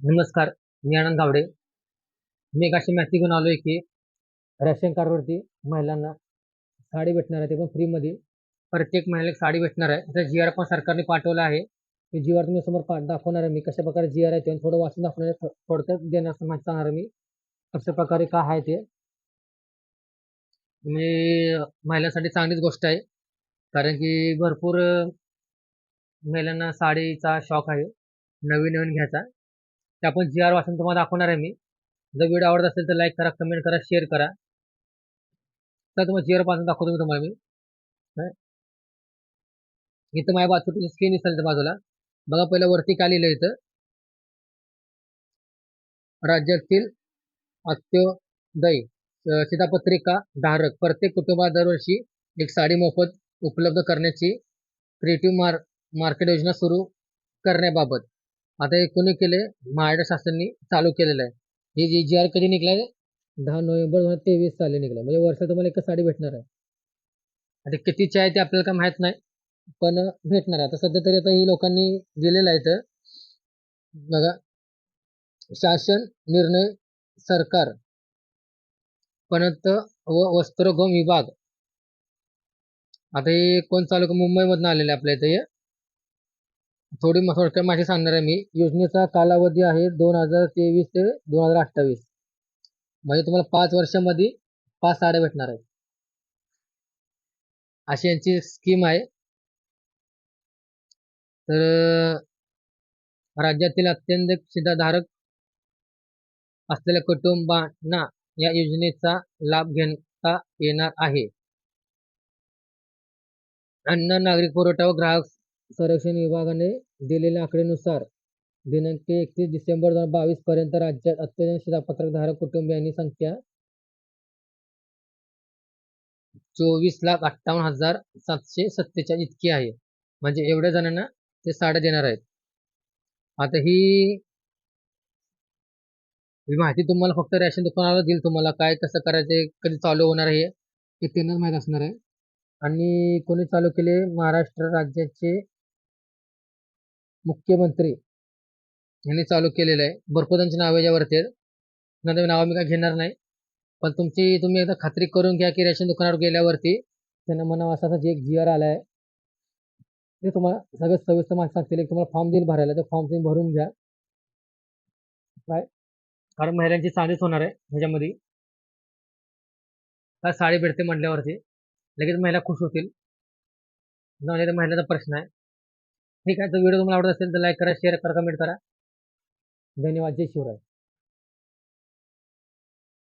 नमस्कार मी आनंद गावडे. मी एक अशी माहिती घेऊन आलो आहे की रेशन कार्डवरती महिलांना साडी भेटणार आहे ते पण फ्रीमध्ये प्रत्येक महिलेला एक साडी भेटणार आहे. त्याचा जी आर पण सरकारने पाठवला आहे. ते जी आर तुम्ही समोर पा दाखवणार आहे मी कशा प्रकारे जी आर आहे ते थोडं वाचून दाखवणार आहे. देणार थोडक्यात माहिती सांगणार आहे मी. कशा प्रकारे का आहे ते. मी महिलांसाठी चांगलीच गोष्ट आहे. कारण की भरपूर महिलांना साडीचा शौक आहे. नवीन नवीन घ्यायचा. ते आपण जी आर वाचून तुम्हाला दाखवणार आहे मी. जर व्हिडिओ आवडत असेल तर लाईक करा कमेंट करा शेअर करा. तर तुम्हाला जी आर वाचून दाखवतो मी तुम्हाला मी. इथं माझ्या बाजू स्क्रीन दिसेल बाजूला. बघा पहिलं वरती काय लिहिलं इथं. राज्यातील अंत्योदय चितापत्रिका शिधापत्रिका धारक. प्रत्येक कुटुंबात दरवर्षी एक साडी मोफत उपलब्ध करण्याची क्रिएटिव्ह मार्क मार्केट योजना सुरू करण्याबाबत. आता हे कोणी केले महाराष्ट्र शासनाने चालू केलेलं आहे. हे जी जी आर कधी निघलाय दहा नोव्हेंबर दोन हजार तेवीस साली निघाला म्हणजे वर्षात तुम्हाला एक साडी भेटणार आहे. आता कितीची आहे ते आपल्याला काय माहीत नाही पण भेटणार आहे. आता सध्या तरी आता ही लोकांनी दिलेलं आहे तर बघा शासन निर्णय सरकार पणत व वस्त्रोगम विभाग. आता हे कोण चालू मुंबईमधनं आलेलं आहे आपल्या इथं हे. थोडी म- थोडक्यात माहिती सांगणार आहे मी. योजनेचा कालावधी आहे दोन हजार तेवीस ते दोन हजार अठ्ठावीस. म्हणजे तुम्हाला पाच वर्षामध्ये पाच साड्या भेटणार आहेत. अशी यांची स्कीम आहे. तर राज्यातील अत्यंत शिधाधारक असलेल्या कुटुंबांना या योजनेचा लाभ घेता येणार आहे. अन्न नागरिक पुरवठा व ग्राहक संरक्षण विभागाने दिलेल्या आकडेनुसार दिनांक एकतीस डिसेंबर दोन हजार बावीस पर्यंत राज्यात अत्यंत शिधापत्रक धारक कुटुंबियांची संख्या चोवीस लाख अठ्ठावन्न हजार सातशे सत्तेचाळीस इतकी आहे. म्हणजे एवढ्या जणांना ते साड्या देणार आहेत. आता ही माहिती तुम्हाला फक्त रेशन दुकानाला देईल तुम्हाला. काय कसं करायचं कधी चालू होणार आहे हे त्यांनाच माहीत असणार आहे. आणि कोणी चालू केले महाराष्ट्र राज्याचे मुख्यमंत्री यांनी चालू केलेलं आहे. भरपूर त्यांची नावं याच्यावरती आहेत. नंतर नावं मी काय घेणार नाही. पण तुमची तुम्ही एकदा खात्री करून घ्या की रेशन दुकानावर गेल्यावरती त्यांना म्हणावं असा जे एक जी आर आला आहे ते तुम्हाला सगळं सविस्तर माहिती सांगतील. तुम्हाला फॉर्म देईल भरायला तर फॉर्म तुम्ही भरून घ्या. काय? कारण महिलांची चांगलीच होणार आहे ह्याच्यामध्ये. काय साडी भेटते म्हटल्यावरती लगेच महिला खुश होतील. नाही तर महिलाचा प्रश्न आहे. ठीक आहे तर व्हिडिओ तुम्हाला आवडत असेल तर लाईक करा शेअर करा कमेंट करा. धन्यवाद जय शिवराय.